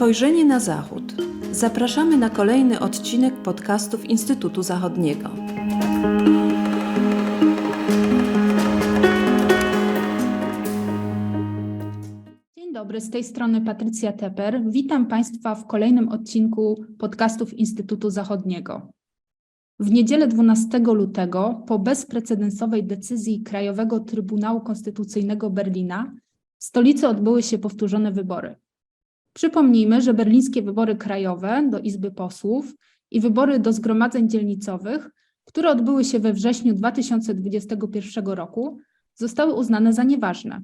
Spojrzenie na Zachód. Zapraszamy na kolejny odcinek podcastów Instytutu Zachodniego. Dzień dobry, z tej strony Patrycja Teper. Witam Państwa w kolejnym odcinku podcastów Instytutu Zachodniego. W niedzielę 12 lutego, po bezprecedensowej decyzji Krajowego Trybunału Konstytucyjnego Berlina, w stolicy odbyły się powtórzone wybory. Przypomnijmy, że berlińskie wybory krajowe do Izby Posłów i wybory do zgromadzeń dzielnicowych, które odbyły się we wrześniu 2021 roku, zostały uznane za nieważne.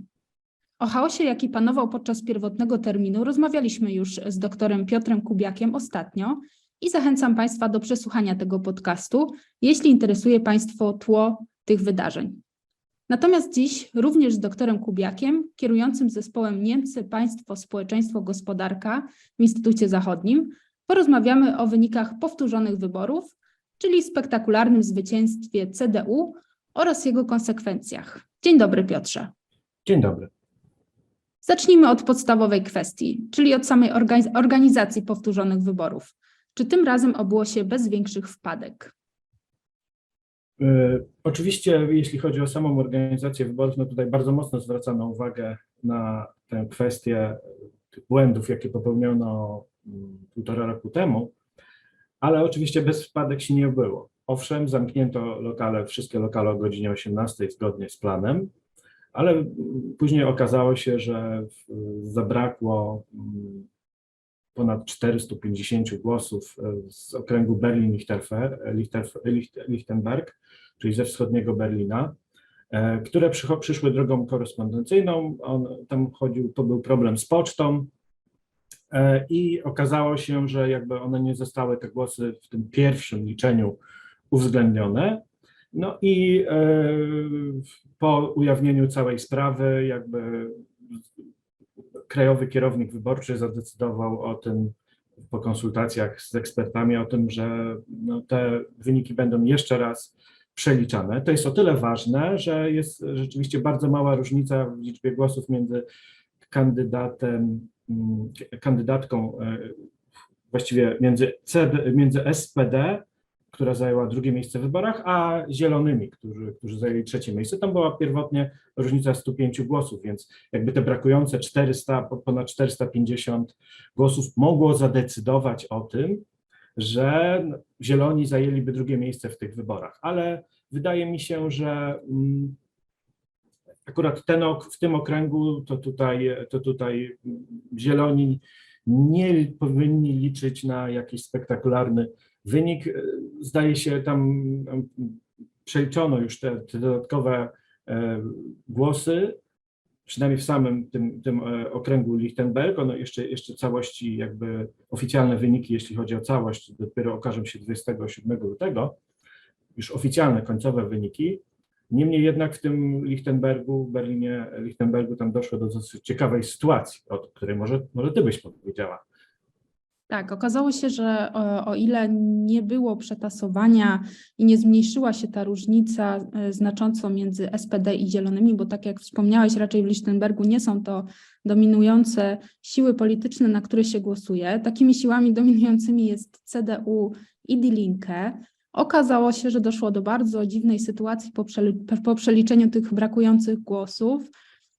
O chaosie, jaki panował podczas pierwotnego terminu, rozmawialiśmy już z doktorem Piotrem Kubiakiem ostatnio i zachęcam Państwa do przesłuchania tego podcastu, jeśli interesuje Państwo tło tych wydarzeń. Natomiast dziś również z doktorem Kubiakiem, kierującym zespołem Niemcy, Państwo, Społeczeństwo, Gospodarka w Instytucie Zachodnim, porozmawiamy o wynikach powtórzonych wyborów, czyli spektakularnym zwycięstwie CDU oraz jego konsekwencjach. Dzień dobry, Piotrze. Dzień dobry. Zacznijmy od podstawowej kwestii, czyli od samej organiz- organizacji powtórzonych wyborów. Czy tym razem obyło się bez większych wpadek? Y, Oczywiście, jeśli chodzi o samą organizację wyborów, no tutaj bardzo mocno zwracano uwagę na tę kwestię błędów, jakie popełniono mm, półtora roku temu, ale oczywiście bez wpadek się nie było. Owszem, zamknięto lokale, wszystkie lokale o godzinie 18 zgodnie z planem, ale później okazało się, że zabrakło mm, ponad 450 głosów e, z okręgu Berlin-Lichtenberg, czyli ze wschodniego Berlina, e, które przyszły drogą korespondencyjną. On, tam chodził, to był problem z pocztą e, i okazało się, że jakby one nie zostały, te głosy w tym pierwszym liczeniu uwzględnione. No i po ujawnieniu całej sprawy jakby krajowy kierownik wyborczy zadecydował o tym po konsultacjach z ekspertami o tym, że no, te wyniki będą jeszcze raz przeliczane. To jest o tyle ważne, że jest rzeczywiście bardzo mała różnica w liczbie głosów między kandydatem, mm, kandydatką, e, właściwie między, CD, między SPD, która zajęła drugie miejsce w wyborach, a Zielonymi, którzy, którzy zajęli trzecie miejsce. Tam była pierwotnie różnica 105 głosów, więc jakby te brakujące 400, po- ponad 450 głosów mogło zadecydować o tym, że Zieloni zajęliby drugie miejsce w tych wyborach. Ale wydaje mi się, że mm, akurat ten, ok- w tym okręgu to tutaj, to tutaj Zieloni nie powinni liczyć na jakiś spektakularny wynik. Zdaje się, tam przeliczono już te, te dodatkowe e, głosy, przynajmniej w samym tym, tym e, okręgu Lichtenberg, ono jeszcze, jeszcze całości, jakby oficjalne wyniki, jeśli chodzi o całość, dopiero okażą się 27 lutego, już oficjalne końcowe wyniki. Niemniej jednak w tym Lichtenbergu, Berlinie, Lichtenbergu tam doszło do dosyć ciekawej sytuacji, o której może, może ty byś powiedziała. Tak, okazało się, że o, o ile nie było przetasowania i nie zmniejszyła się ta różnica e, znacząco między SPD i Zielonymi, bo tak jak wspomniałeś, raczej w Lichtenbergu nie są to dominujące siły polityczne, na które się głosuje. Takimi siłami dominującymi jest CDU i Die Linke. Okazało się, że doszło do bardzo dziwnej sytuacji po przeliczeniu tych brakujących głosów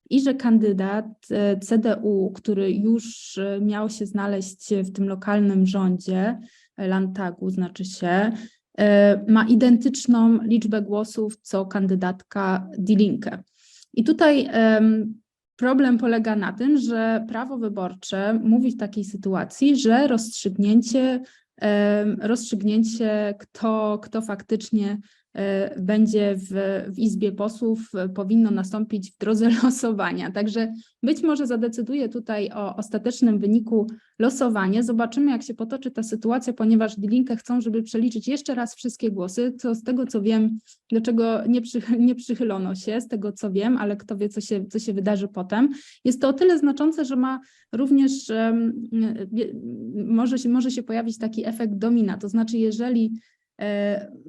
i że kandydat e, CDU, który już e, miał się znaleźć w tym lokalnym rządzie, e, Landtagu znaczy się, ma identyczną liczbę głosów co kandydatka Die Linke. I tutaj em, problem polega na tym, że prawo wyborcze mówi w takiej sytuacji, że rozstrzygnięcie, rozstrzygnięcie kto, kto faktycznie będzie w, w Izbie Posłów, e, powinno nastąpić w drodze losowania. Także być może zadecyduje tutaj o ostatecznym wyniku losowanie. Zobaczymy, jak się potoczy ta sytuacja, ponieważ Die Linke chcą, żeby przeliczyć jeszcze raz wszystkie głosy, co z tego co wiem, do czego nie, nie przychylono się, z tego co wiem, ale kto wie, co się, co się wydarzy potem. Jest to o tyle znaczące, że ma również, wie- może się, może się pojawić taki efekt domina, to znaczy jeżeli e,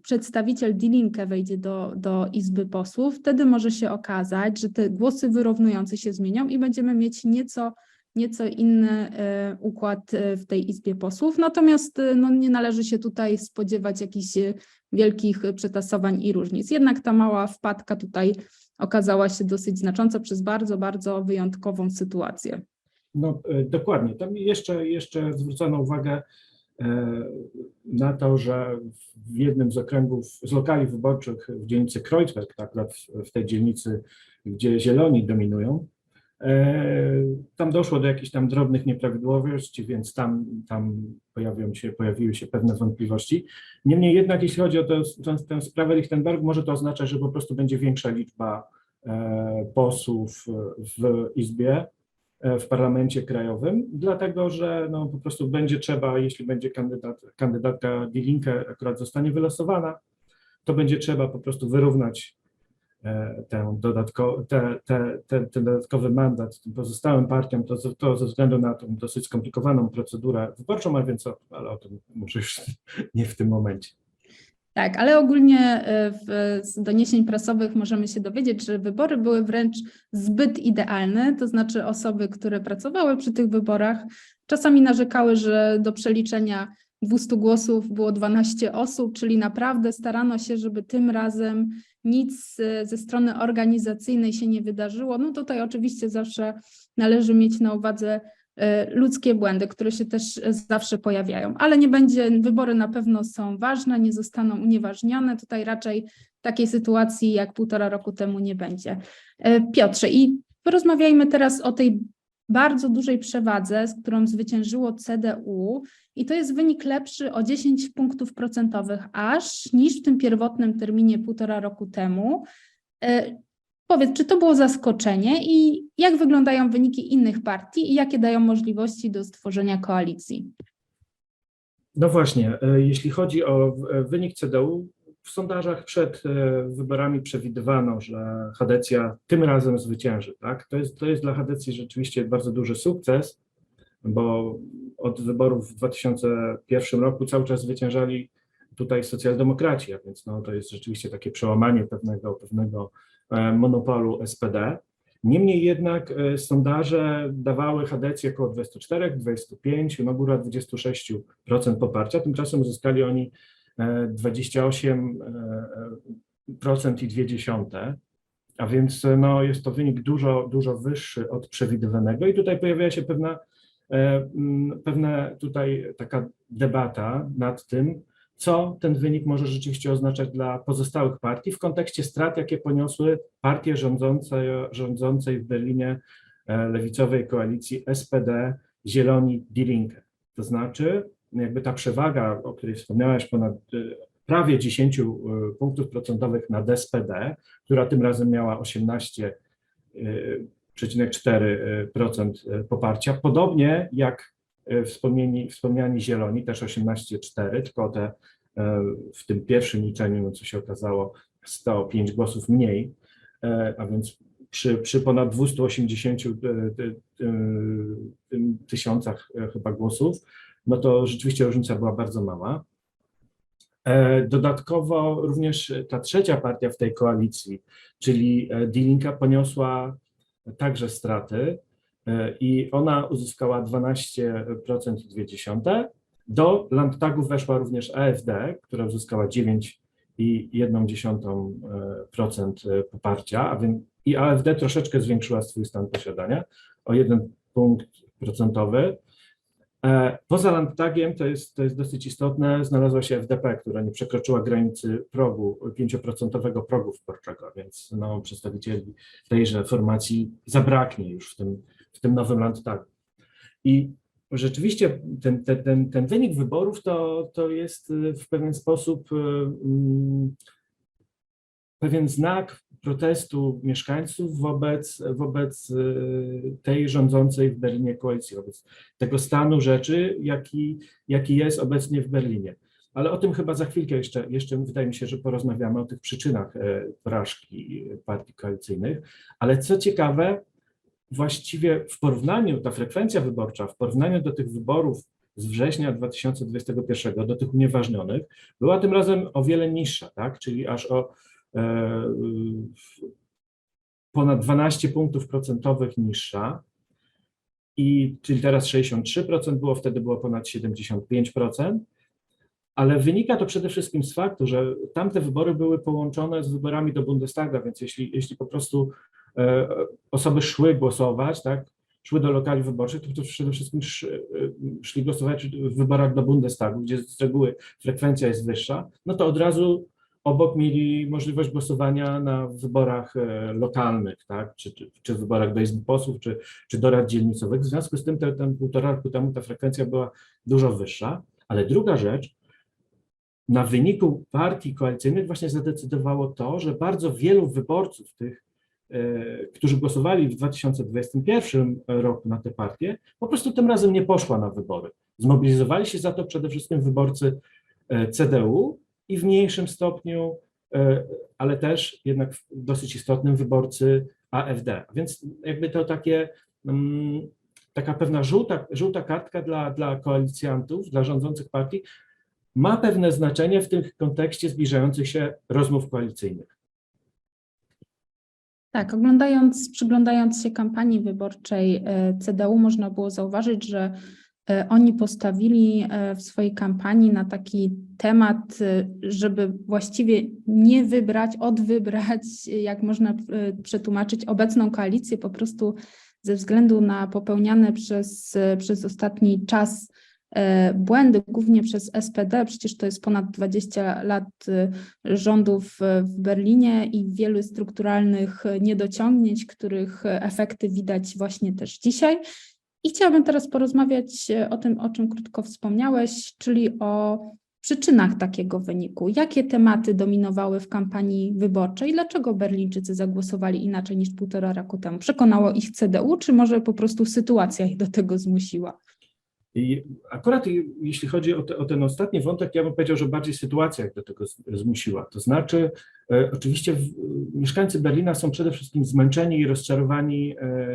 przedstawiciel Die Linke wejdzie do, do Izby Posłów, wtedy może się okazać, że te głosy wyrównujące się zmienią i będziemy mieć nieco nieco inny e, układ e, w tej Izbie Posłów. Natomiast e, no, nie należy się tutaj spodziewać jakichś e, wielkich e, przetasowań i różnic. Jednak ta mała wpadka tutaj okazała się dosyć znacząca przez bardzo, bardzo wyjątkową sytuację. No e, dokładnie. Tam jeszcze, jeszcze zwrócono uwagę e, na to, że w jednym z okręgów, z lokali wyborczych w dzielnicy Kreuzberg, tak, akurat w- tej dzielnicy, gdzie zieloni dominują, e, tam doszło do jakichś tam drobnych nieprawidłowości, więc tam, tam pojawią się, pojawiły się pewne wątpliwości. Niemniej jednak, jeśli chodzi o tę, tę, tę sprawę Lichtenberg, może to oznaczać, że po prostu będzie większa liczba e, posłów w Izbie, w parlamencie krajowym, dlatego że no, po prostu będzie trzeba, jeśli będzie kandydat, kandydatka Die Linke akurat zostanie wylosowana, to będzie trzeba po prostu wyrównać e, tę dodatko, te, te, te, ten dodatkowy mandat tym pozostałym partiom, to, to ze względu na tą dosyć skomplikowaną procedurę wyborczą, a więc o, ale o tym może już nie w tym momencie. Tak, ale ogólnie e, w, z doniesień prasowych możemy się dowiedzieć, że wybory były wręcz zbyt idealne, to znaczy osoby, które pracowały przy tych wyborach, czasami narzekały, że do przeliczenia 200 głosów było 12 osób, czyli naprawdę starano się, żeby tym razem nic e, ze strony organizacyjnej się nie wydarzyło. No tutaj oczywiście zawsze należy mieć na uwadze ludzkie błędy, które się też zawsze pojawiają, ale nie będzie, wybory na pewno są ważne, nie zostaną unieważnione. Tutaj raczej takiej sytuacji jak półtora roku temu nie będzie. E, Piotrze, i porozmawiajmy teraz o tej bardzo dużej przewadze, z którą zwyciężyło CDU i to jest wynik lepszy o 10 punktów procentowych aż niż w tym pierwotnym terminie półtora roku temu. Powiedz, czy to było zaskoczenie i jak wyglądają wyniki innych partii i jakie dają możliwości do stworzenia koalicji? No właśnie, e, jeśli chodzi o e, wynik CDU, w sondażach przed e, wyborami przewidywano, że Hadecja tym razem zwycięży. Tak? To, jest, to jest dla Hadecji rzeczywiście bardzo duży sukces, bo od wyborów w 2001 roku cały czas zwyciężali tutaj socjaldemokraci, a więc no, to jest rzeczywiście takie przełamanie pewnego, pewnego e, monopolu SPD. Niemniej jednak e, sondaże dawały Hadecji około 24, 25, no góra 26% poparcia. Tymczasem uzyskali oni e, 28% i 0,2, a więc e, no, jest to wynik dużo, dużo wyższy od przewidywanego i tutaj pojawia się pewna, e, pewna tutaj taka debata nad tym, co ten wynik może rzeczywiście oznaczać dla pozostałych partii w kontekście strat, jakie poniosły partie rządzące, rządzącej w Berlinie e, lewicowej koalicji SPD, Zieloni, Die Linke. To znaczy, jakby ta przewaga, o której wspomniałeś, ponad e, prawie 10 e, punktów procentowych nad SPD, która tym razem miała 18,4% poparcia, podobnie jak wspomnieni, wspomniani Zieloni, też 18,4, tylko te e, w tym pierwszym liczeniu, no co się okazało, 105 głosów mniej, e, a więc przy, przy ponad 280 e, e, e, tym tysiącach e, chyba głosów, no to rzeczywiście różnica była bardzo mała. E, Dodatkowo również ta trzecia partia w tej koalicji, czyli e, Die Linke, poniosła także straty e, i ona uzyskała 12,2%. Do Landtagu weszła również AfD, która uzyskała 9,1% poparcia, a więc i AfD troszeczkę zwiększyła swój stan posiadania o jeden punkt procentowy. E, Poza Landtagiem, to jest, to jest dosyć istotne, znalazła się FDP, która nie przekroczyła granicy progu, 5% progu wyborczego, więc no, przedstawicieli tejże formacji zabraknie już w tym, w tym nowym Landtagu. I rzeczywiście ten, ten, ten, ten wynik wyborów to, to jest y, w pewien sposób y, mm, pewien znak protestu mieszkańców wobec, wobec y, tej rządzącej w Berlinie koalicji, wobec tego stanu rzeczy, jaki, jaki jest obecnie w Berlinie. Ale o tym chyba za chwilkę jeszcze, jeszcze wydaje mi się, że porozmawiamy o tych przyczynach e, porażki partii koalicyjnych. Ale co ciekawe, właściwie w porównaniu, ta frekwencja wyborcza, w porównaniu do tych wyborów z września 2021, do tych unieważnionych, była tym razem o wiele niższa, tak? czyli aż o e, ponad 12 punktów procentowych niższa. i czyli teraz 63%, było wtedy było ponad 75%. Ale wynika to przede wszystkim z faktu, że tamte wybory były połączone z wyborami do Bundestaga, więc jeśli, jeśli po prostu osoby szły głosować, tak, szły do lokali wyborczych, to, przede wszystkim sz, e, szli głosować w wyborach do Bundestagu, gdzie z reguły frekwencja jest wyższa, no to od razu obok mieli możliwość głosowania na wyborach e, lokalnych, tak, czy, czy, czy wyborach do Izby Posłów, czy, czy do rad dzielnicowych. W związku z tym, te, ten półtora roku temu ta frekwencja była dużo wyższa. Ale druga rzecz, na wyniku partii koalicyjnych właśnie zadecydowało to, że bardzo wielu wyborców tych, e, którzy głosowali w 2021 roku na te partie, po prostu tym razem nie poszła na wybory. Zmobilizowali się za to przede wszystkim wyborcy e, CDU i w mniejszym stopniu, e, ale też jednak dosyć istotnym wyborcy AfD. Więc jakby to takie mm, taka pewna żółta, żółta kartka dla, dla koalicjantów, dla rządzących partii, ma pewne znaczenie w tym kontekście zbliżających się rozmów koalicyjnych. Tak, oglądając, przyglądając się kampanii wyborczej e, CDU, można było zauważyć, że e, oni postawili e, w swojej kampanii na taki temat, żeby właściwie nie wybrać, odwybrać, jak można przetłumaczyć obecną koalicję, po prostu ze względu na popełniane przez, przez ostatni czas błędy, głównie przez SPD, przecież to jest ponad 20 lat e, rządów e, w Berlinie i wielu strukturalnych e, niedociągnięć, których e, efekty widać właśnie też dzisiaj. I chciałabym teraz porozmawiać e, o tym, o czym krótko wspomniałeś, czyli o przyczynach takiego wyniku. Jakie tematy dominowały w kampanii wyborczej? Dlaczego Berlińczycy zagłosowali inaczej niż półtora roku temu? Przekonało ich CDU, czy może po prostu sytuacja ich do tego zmusiła? I akurat jeśli chodzi o, te, o ten ostatni wątek, ja bym powiedział, że bardziej sytuacja jak do tego zmusiła. To znaczy, e, oczywiście w, mieszkańcy Berlina są przede wszystkim zmęczeni i rozczarowani e,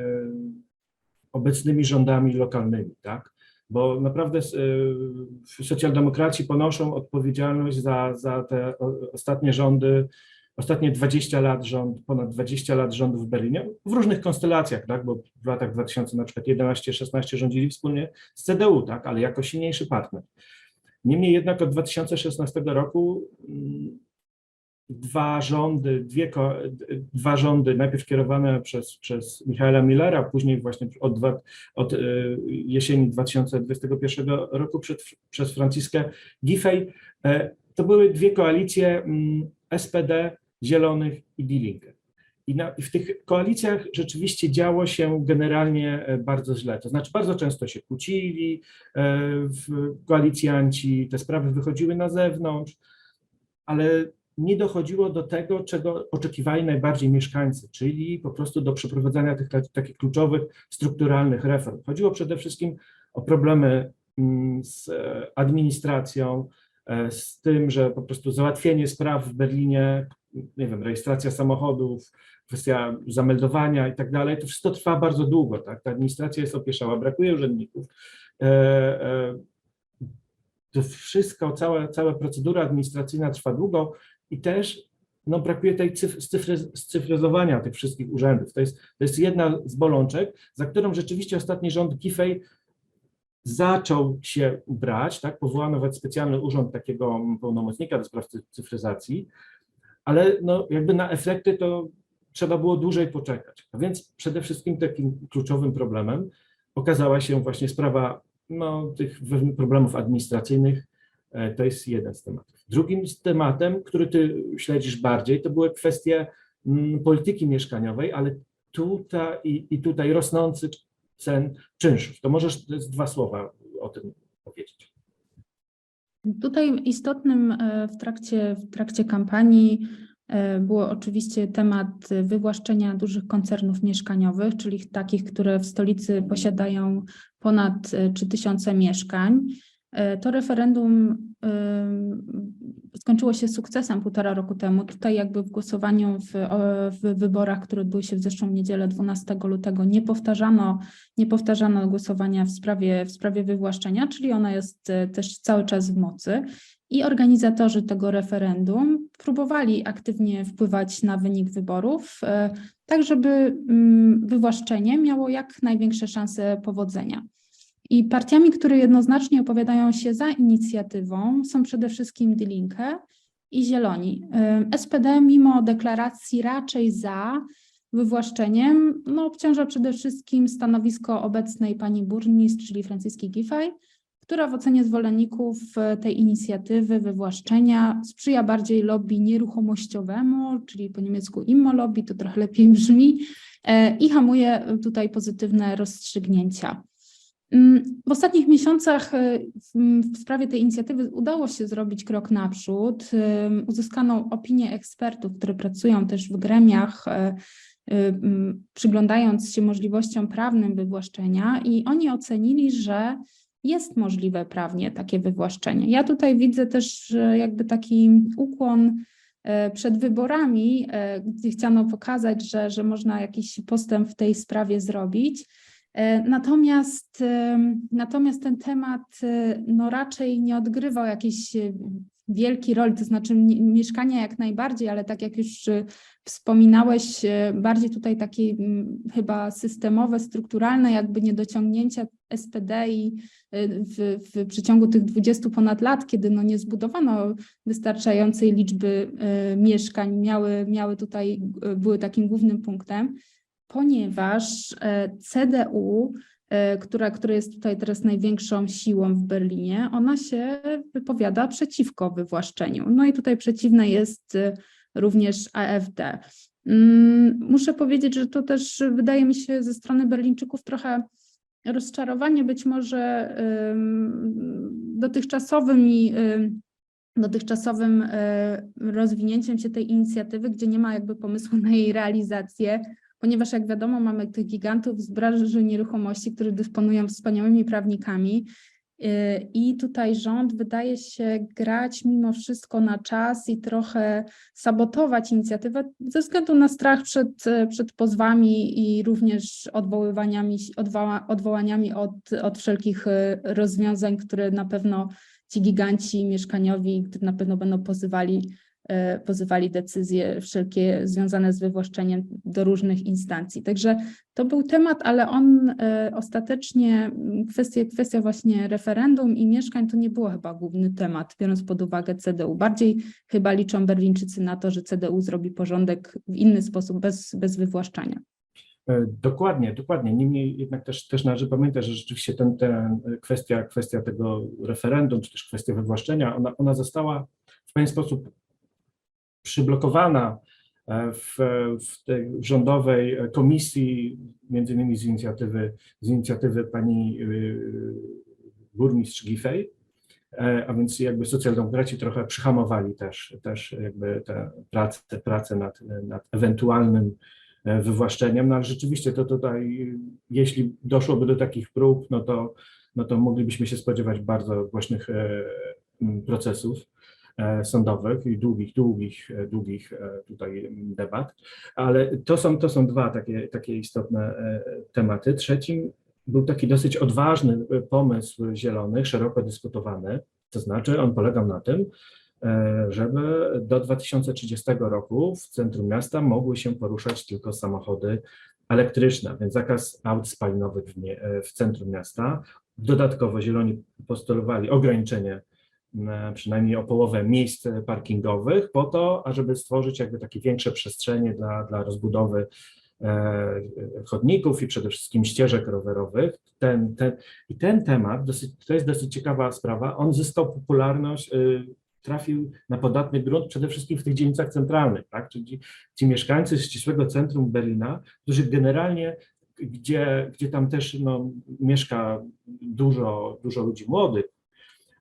obecnymi rządami lokalnymi, tak? Bo naprawdę e, socjaldemokraci ponoszą odpowiedzialność za, za te o, ostatnie rządy, ostatnie 20 lat rząd, ponad 20 lat rządów w Berlinie, w różnych konstelacjach, tak? Bo w latach 2000 na przykład 11-16 rządzili wspólnie z CDU, tak, ale jako silniejszy partner. Niemniej jednak od 2016 roku mm, dwa rządy, dwie, dwa rządy, najpierw kierowane przez, przez Michaela Millera, później właśnie od, dwa, od y, jesieni 2021 roku przed, przez Franciskę Giffey, e, to były dwie koalicje mm, SPD, Zielonych i Die Linke. I, na, I w tych koalicjach rzeczywiście działo się generalnie e, bardzo źle. To znaczy, bardzo często się kłócili e, koalicjanci, te sprawy wychodziły na zewnątrz, ale nie dochodziło do tego, czego oczekiwali najbardziej mieszkańcy, czyli po prostu do przeprowadzania tych tak- takich kluczowych, strukturalnych reform. Chodziło przede wszystkim o problemy mm, z e, administracją, z tym, że po prostu załatwienie spraw w Berlinie, nie wiem, rejestracja samochodów, kwestia zameldowania i tak dalej, to wszystko trwa bardzo długo, tak? Ta administracja jest opieszała, brakuje urzędników. E, e, To wszystko, cała, cała procedura administracyjna trwa długo i też no, brakuje tej cyfr, cyfry, scyfryzowania tych wszystkich urzędów. To jest, to jest jedna z bolączek, za którą rzeczywiście ostatni rząd Giffey zaczął się brać, tak? Powołano nawet specjalny urząd takiego pełnomocnika do spraw cy- cyfryzacji, ale no, jakby na efekty to trzeba było dłużej poczekać. A więc przede wszystkim takim kluczowym problemem okazała się właśnie sprawa no, tych problemów administracyjnych. E, To jest jeden z tematów. Drugim tematem, który ty śledzisz bardziej, to były kwestie mm, polityki mieszkaniowej, ale tutaj i, i tutaj rosnący cen czynszów. To możesz dwa słowa o tym powiedzieć. Tutaj istotnym e, w trakcie, w trakcie kampanii e, było oczywiście temat wywłaszczenia dużych koncernów mieszkaniowych, czyli takich, które w stolicy posiadają ponad e, 3000 mieszkań. E, To referendum skończyło się sukcesem półtora roku temu. Tutaj jakby w głosowaniu w, w wyborach, które odbyły się w zeszłą niedzielę 12 lutego nie powtarzano, nie powtarzano głosowania w sprawie, w sprawie wywłaszczenia, czyli ona jest e, też cały czas w mocy. I organizatorzy tego referendum próbowali aktywnie wpływać na wynik wyborów, e, tak żeby mm, wywłaszczenie miało jak największe szanse powodzenia. I partiami, które jednoznacznie opowiadają się za inicjatywą, są przede wszystkim Die Linke i Zieloni. SPD, mimo deklaracji raczej za wywłaszczeniem, no, obciąża przede wszystkim stanowisko obecnej pani burmistrz, czyli Franciski Giffey, która w ocenie zwolenników e, tej inicjatywy wywłaszczenia sprzyja bardziej lobby nieruchomościowemu, czyli po niemiecku immolobby, to trochę lepiej brzmi, e, i hamuje tutaj pozytywne rozstrzygnięcia. Mm, W ostatnich miesiącach e, w- sprawie tej inicjatywy udało się zrobić krok naprzód. Ym, Uzyskano opinię ekspertów, które pracują też w gremiach, e, przyglądając się możliwościom prawnym wywłaszczenia, i oni ocenili, że jest możliwe prawnie takie wywłaszczenie. Ja tutaj widzę też jakby taki ukłon e, przed wyborami, e, gdzie chciano pokazać, że, że można jakiś postęp w tej sprawie zrobić. E, Natomiast, em, natomiast ten temat e, no raczej nie odgrywał jakiejś e, wielkiej roli, to znaczy mi- mieszkania jak najbardziej, ale tak jak już e, wspominałeś, e, bardziej tutaj takie chyba systemowe, strukturalne jakby niedociągnięcia SPD i e, w, w przeciągu tych 20 ponad lat, kiedy no nie zbudowano wystarczającej liczby e, mieszkań, miały, miały tutaj, e, były takim głównym punktem ponieważ e, CDU, e, która, która jest tutaj teraz największą siłą w Berlinie, ona się wypowiada przeciwko wywłaszczeniu. No i tutaj przeciwne jest e, również AfD. Mm, Muszę powiedzieć, że to też wydaje mi się ze strony Berlińczyków trochę rozczarowanie być może ym, dotychczasowym rozwinięciem się tej inicjatywy, gdzie nie ma jakby pomysłu na jej realizację, ponieważ jak wiadomo mamy tych gigantów z branży nieruchomości, którzy dysponują wspaniałymi prawnikami y, i tutaj rząd wydaje się grać mimo wszystko na czas i trochę sabotować inicjatywę ze względu na strach przed, przed pozwami i również odwoływaniami, odwoła, odwołaniami od, od wszelkich e, rozwiązań, które na pewno ci giganci mieszkaniowi, którzy na pewno będą pozywali pozywali decyzje wszelkie związane z wywłaszczeniem do różnych instancji. Także to był temat, ale on e, ostatecznie, m, kwestia, kwestia właśnie referendum i mieszkań to nie było chyba główny temat, biorąc pod uwagę CDU. Bardziej chyba liczą Berlińczycy na to, że CDU zrobi porządek w inny sposób, bez, bez wywłaszczania. E, Dokładnie, dokładnie. Niemniej jednak też, też należy pamiętać, że rzeczywiście ten, ten kwestia, kwestia tego referendum, czy też kwestia wywłaszczenia, ona, ona została w pewien sposób przyblokowana e, w, w tej rządowej komisji, między innymi z inicjatywy, z inicjatywy pani y, burmistrz Giffey, E, a więc jakby socjaldemokraci trochę przyhamowali też, też jakby tę pracę, tę pracę nad, nad ewentualnym e, wywłaszczeniem, no ale rzeczywiście to tutaj, jeśli doszłoby do takich prób, no to, no to moglibyśmy się spodziewać bardzo głośnych e, procesów. e, sądowych i długich, długich, e, długich e, tutaj debat, ale to są, to są dwa takie, takie istotne e, tematy. Trzecim był taki dosyć odważny e, pomysł zielonych, szeroko dyskutowany, to znaczy on polegał na tym, e, żeby do 2030 roku w centrum miasta mogły się poruszać tylko samochody elektryczne, więc zakaz aut spalinowych w, nie, e, w centrum miasta. Dodatkowo zieloni postulowali ograniczenie przynajmniej o połowę miejsc parkingowych po to, ażeby stworzyć jakby takie większe przestrzenie dla, dla rozbudowy e, chodników i przede wszystkim ścieżek rowerowych. Ten, ten, I ten temat, dosyć, to jest dosyć ciekawa sprawa, on zyskał popularność, y, trafił na podatny grunt przede wszystkim w tych dzielnicach centralnych, tak? czyli ci, ci mieszkańcy ścisłego centrum Berlina, którzy generalnie, gdzie, gdzie tam też no, mieszka dużo, dużo ludzi młodych,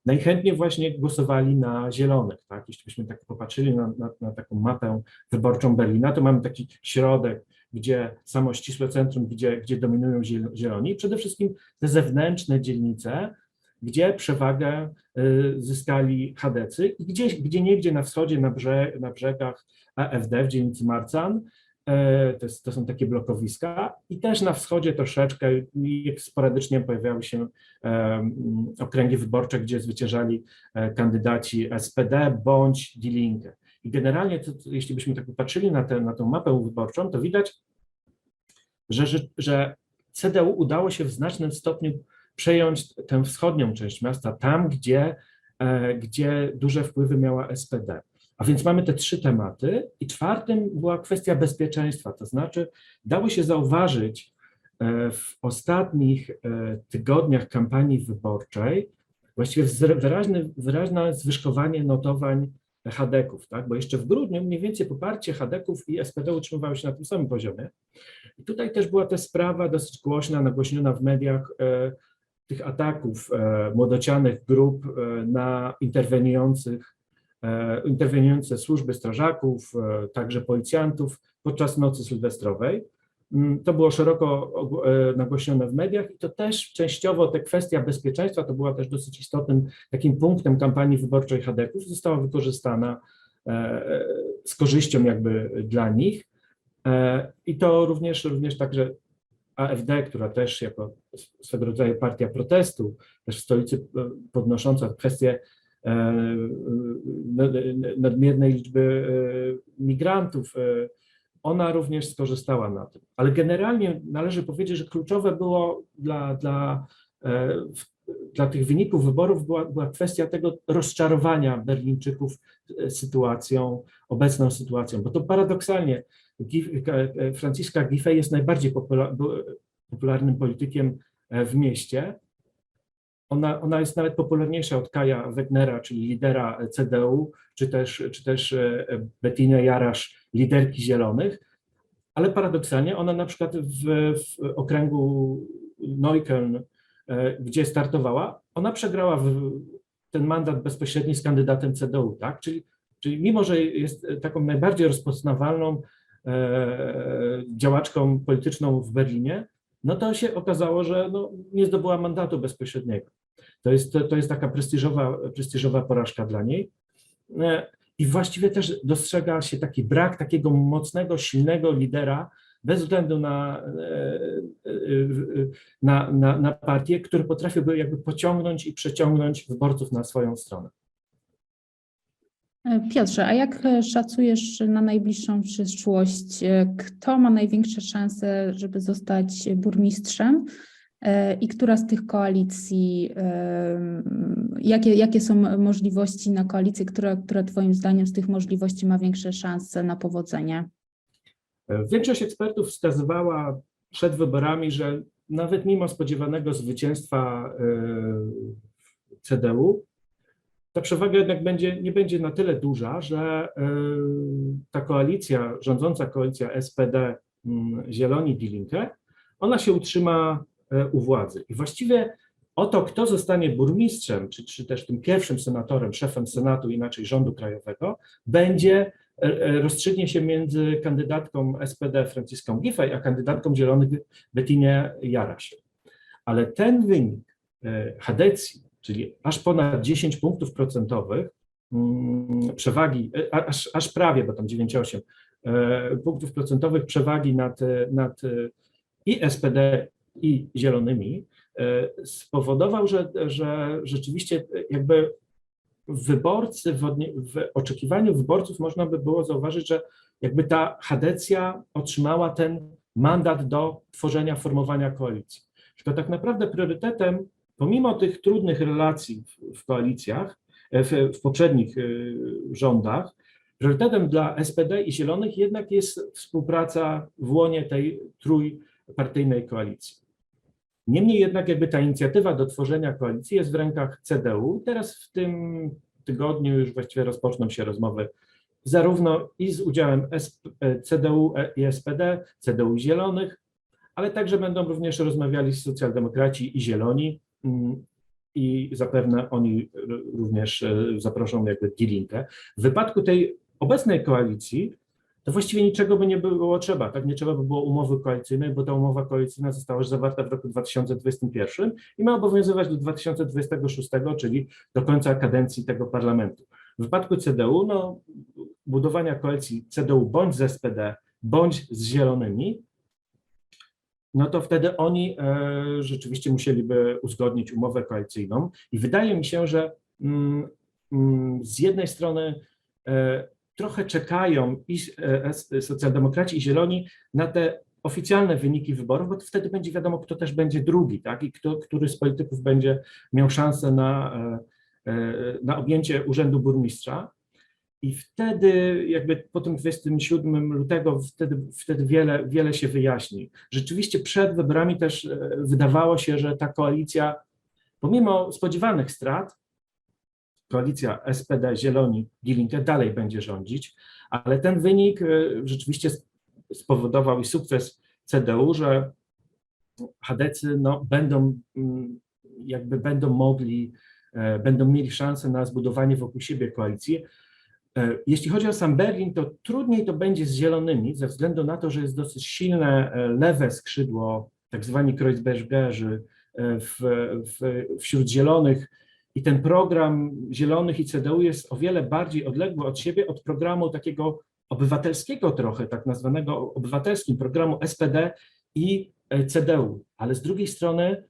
najchętniej właśnie głosowali na zielonych. Tak? Jeśli byśmy tak popatrzyli na, na, na taką mapę wyborczą Berlina, to mamy taki środek, gdzie samo ścisłe centrum, gdzie, gdzie dominują ziel- zieloni, przede wszystkim te zewnętrzne dzielnice, gdzie przewagę y, zyskali chadecy i gdzie niegdzie na wschodzie, na, brze, na brzegach AfD w dzielnicy Marcan, to, jest, to są takie blokowiska i też na wschodzie troszeczkę sporadycznie pojawiały się em, okręgi wyborcze, gdzie zwyciężali e, kandydaci SPD bądź Die Linke. I generalnie, to, jeśli byśmy tak popatrzyli na, tę na tą mapę wyborczą, to widać, że, że, że CDU udało się w znacznym stopniu przejąć tę wschodnią część miasta, tam, gdzie, e, gdzie duże wpływy miała SPD. A więc mamy te trzy tematy i czwartym była kwestia bezpieczeństwa, to znaczy dało się zauważyć e, w ostatnich e, tygodniach kampanii wyborczej właściwie wyraźny, wyraźne zwyżkowanie notowań Hadeków, tak? bo jeszcze w grudniu mniej więcej poparcie Hadeków i SPD utrzymywało się na tym samym poziomie. I tutaj też była ta sprawa dosyć głośna, nagłośniona w mediach e, tych ataków młodocianych grup na interweniujących, interweniujące służby strażaków, e, także policjantów podczas nocy sylwestrowej. Mm, To było szeroko e, nagłośnione w mediach i to też częściowo ta kwestia bezpieczeństwa, to była też dosyć istotnym takim punktem kampanii wyborczej Hadeków, została wykorzystana e, z korzyścią jakby dla nich. E, I to również, również także AfD, która też jako swego rodzaju partia protestu, też w stolicy e, podnosząca kwestię e, nadmiernej liczby e, migrantów, e, ona również skorzystała na tym. Ale generalnie należy powiedzieć, że kluczowe było dla, dla, e, dla tych wyników wyborów była, była kwestia tego rozczarowania Berlińczyków e, sytuacją, obecną sytuacją, bo to paradoksalnie e, e, Franciszka Giffey jest najbardziej popularnym politykiem e, w mieście. Ona, ona jest nawet popularniejsza od Kaja Wegnera, czyli lidera CDU, czy też, czy też e, Bettiny Jarasz, liderki Zielonych, ale paradoksalnie ona na przykład w, w okręgu Neukölln, e, gdzie startowała, ona przegrała w, ten mandat bezpośredni z kandydatem CDU, tak? Czyli, czyli mimo, że jest taką najbardziej rozpoznawalną e, działaczką polityczną w Berlinie, no to się okazało, że no, nie zdobyła mandatu bezpośredniego. To jest, to, to jest taka prestiżowa, prestiżowa porażka dla niej. E, I właściwie też dostrzega się taki brak takiego mocnego, silnego lidera, bez względu na, e, e, na, na, na partię, który potrafiłby jakby pociągnąć i przeciągnąć wyborców na swoją stronę. Piotrze, a jak szacujesz na najbliższą przyszłość, kto ma największe szanse, żeby zostać burmistrzem i która z tych koalicji, e, jakie, jakie są możliwości na koalicję, która, która Twoim zdaniem z tych możliwości ma większe szanse na powodzenie? E, Większość ekspertów wskazywała przed wyborami, że nawet mimo spodziewanego zwycięstwa e, CDU, ta przewaga jednak będzie, nie będzie na tyle duża, że e, ta koalicja, rządząca koalicja SPD, mm, Zieloni, Die Linke, ona się utrzyma e, u władzy. I właściwie o to, kto zostanie burmistrzem, czy, czy też tym pierwszym senatorem, szefem Senatu, inaczej rządu krajowego, będzie e, e, rozstrzygnie się między kandydatką SPD Franciską Giffey, a kandydatką Zielonych Bettinie Jarasz. Ale ten wynik e, Hadecji, czyli aż ponad 10 punktów procentowych mm, przewagi, e, aż, aż prawie, bo tam 9,8 e, punktów procentowych przewagi nad, e, nad e, i SPD i Zielonymi, e, spowodował, że, że rzeczywiście jakby wyborcy, w, w oczekiwaniu wyborców można by było zauważyć, że jakby ta Hadecja otrzymała ten mandat do tworzenia, formowania koalicji. Tylko tak naprawdę priorytetem, pomimo tych trudnych relacji w, w koalicjach, e, w, w poprzednich e, rządach, priorytetem dla SPD i Zielonych jednak jest współpraca w łonie tej trójpartyjnej koalicji. Niemniej jednak jakby ta inicjatywa do tworzenia koalicji jest w rękach CDU. Teraz w tym tygodniu już właściwie rozpoczną się rozmowy zarówno i z udziałem SP, CDU i SPD, CDU i Zielonych, ale także będą również rozmawiali socjaldemokraci i Zieloni mm, i zapewne oni również e, zaproszą jakby Die Linke. W wypadku tej obecnej koalicji to właściwie niczego by nie było trzeba, tak? Nie trzeba by było umowy koalicyjnej, bo ta umowa koalicyjna została już zawarta w roku 2021 i ma obowiązywać do 2026, czyli do końca kadencji tego parlamentu. W wypadku CDU, no, budowania koalicji CDU bądź z SPD, bądź z Zielonymi, no to wtedy oni e, rzeczywiście musieliby uzgodnić umowę koalicyjną i wydaje mi się, że mm, mm, z jednej strony e, trochę czekają i e, s- socjaldemokraci, i zieloni na te oficjalne wyniki wyborów, bo wtedy będzie wiadomo, kto też będzie drugi, tak? I kto, który z polityków będzie miał szansę na, e, e, na objęcie urzędu burmistrza. I wtedy, jakby po tym 27 lutego, wtedy, wtedy wiele, wiele się wyjaśni. Rzeczywiście przed wyborami też e, wydawało się, że ta koalicja, pomimo spodziewanych strat, koalicja SPD, Zieloni, Die dalej będzie rządzić, ale ten wynik e, rzeczywiście spowodował i sukces CDU, że chadecy no, będą mm, jakby będą mogli, e, będą mieli szansę na zbudowanie wokół siebie koalicji. E, Jeśli chodzi o sam Berlin, to trudniej to będzie z zielonymi, ze względu na to, że jest dosyć silne e, lewe skrzydło, tak zwani Kreuzbergerzy w, w, wśród zielonych i ten program zielonych i CDU jest o wiele bardziej odległy od siebie od programu takiego obywatelskiego trochę, tak nazwanego obywatelskim programu SPD i e, CDU, ale z drugiej strony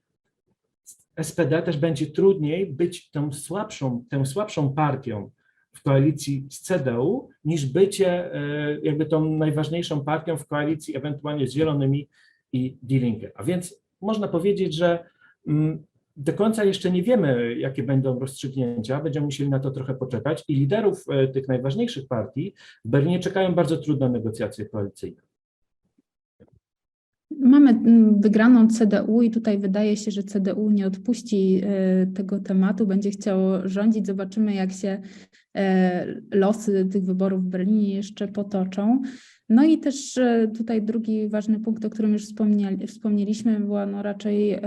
SPD też będzie trudniej być tą słabszą, tą słabszą partią w koalicji z CDU, niż bycie e, jakby tą najważniejszą partią w koalicji ewentualnie z Zielonymi i Die. A więc można powiedzieć, że mm, do końca jeszcze nie wiemy, jakie będą rozstrzygnięcia, będziemy musieli na to trochę poczekać i liderów e, tych najważniejszych partii w Berlinie czekają bardzo trudne negocjacje koalicyjne. Mamy mm, wygraną CDU i tutaj wydaje się, że CDU nie odpuści e, tego tematu, będzie chciało rządzić. Zobaczymy, jak się e, losy tych wyborów w Berlinie jeszcze potoczą. No i też tutaj drugi ważny punkt, o którym już wspomnieli, wspomnieliśmy, była no raczej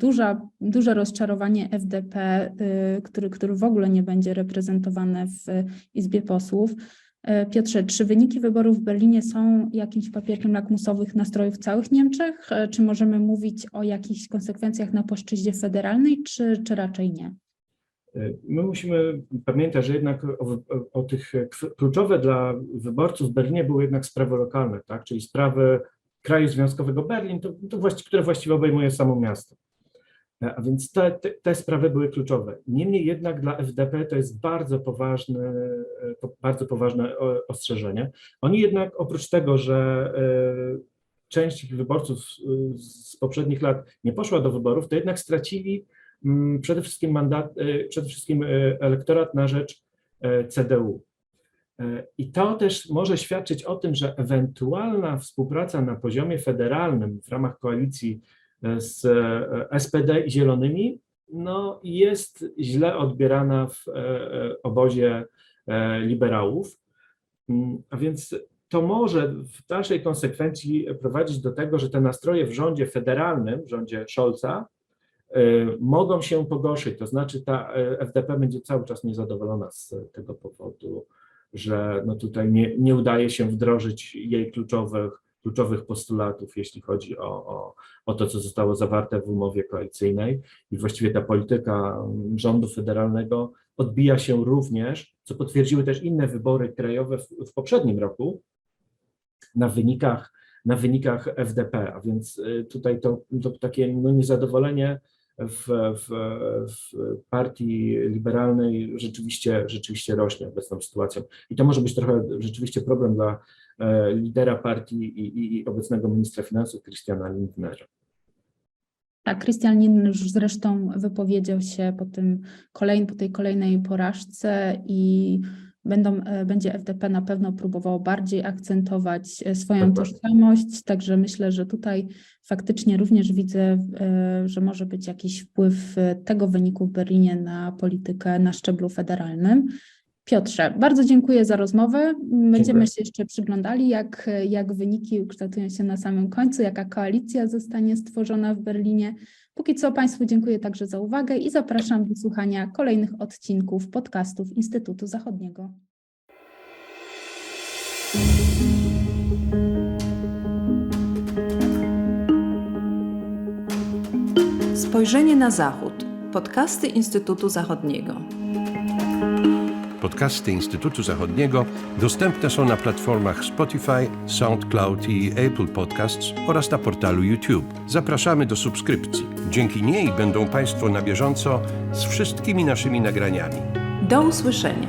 duża, duże rozczarowanie FDP, e, który, który w ogóle nie będzie reprezentowane w Izbie Posłów. E, Piotrze, czy wyniki wyborów w Berlinie są jakimś papierkiem lakmusowych nastrojów całych Niemczech? E, Czy możemy mówić o jakichś konsekwencjach na płaszczyźnie federalnej, czy, czy raczej nie? My musimy pamiętać, że jednak o, o, tych kluczowe dla wyborców w Berlinie były jednak sprawy lokalne, tak? czyli sprawy kraju związkowego Berlin, to, to właści, które właściwie obejmuje samo miasto. E, A więc te, te, te sprawy były kluczowe. Niemniej jednak dla FDP to jest bardzo poważne, e, bardzo poważne ostrzeżenie. Oni jednak oprócz tego, że e, część ich wyborców z poprzednich lat nie poszła do wyborów, to jednak stracili przede wszystkim mandat, e, przede wszystkim e, elektorat na rzecz e, CDU. I to też może świadczyć o tym, że ewentualna współpraca na poziomie federalnym w ramach koalicji z SPD i Zielonymi no, jest źle odbierana w obozie liberałów. Mm, A więc to może w dalszej konsekwencji prowadzić do tego, że te nastroje w rządzie federalnym, w rządzie Scholza, mogą się pogorszyć. To znaczy ta e, FDP będzie cały czas niezadowolona z tego powodu, że no tutaj nie, nie udaje się wdrożyć jej kluczowych, kluczowych postulatów, jeśli chodzi o, o, o to, co zostało zawarte w umowie koalicyjnej. I właściwie ta polityka mm, rządu federalnego odbija się również, co potwierdziły też inne wybory krajowe w, w poprzednim roku, na wynikach, na wynikach FDP, a więc y, tutaj to, to takie no, niezadowolenie w, w, w partii liberalnej rzeczywiście, rzeczywiście rośnie obecną sytuacją. I to może być trochę rzeczywiście problem dla e, lidera partii i, i, i obecnego ministra finansów Christiana Lindnera. Tak, Christian Lindner już zresztą wypowiedział się po, tym kolejn, po tej kolejnej porażce i będą, e, będzie FDP na pewno próbowało bardziej akcentować e, swoją tożsamość, także myślę, że tutaj faktycznie również widzę, e, że może być jakiś wpływ tego wyniku w Berlinie na politykę na szczeblu federalnym. Piotrze, bardzo dziękuję za rozmowę. Będziemy Dziękuję. się jeszcze przyglądali, jak, jak wyniki ukształtują się na samym końcu, jaka koalicja zostanie stworzona w Berlinie. Póki co Państwu dziękuję także za uwagę i zapraszam do słuchania kolejnych odcinków podcastów Instytutu Zachodniego. Spojrzenie na Zachód. Podcasty Instytutu Zachodniego. Podcasty Instytutu Zachodniego dostępne są na platformach Spotify, SoundCloud i Apple Podcasts oraz na portalu YouTube. Zapraszamy do subskrypcji. Dzięki niej będą Państwo na bieżąco z wszystkimi naszymi nagraniami. Do usłyszenia.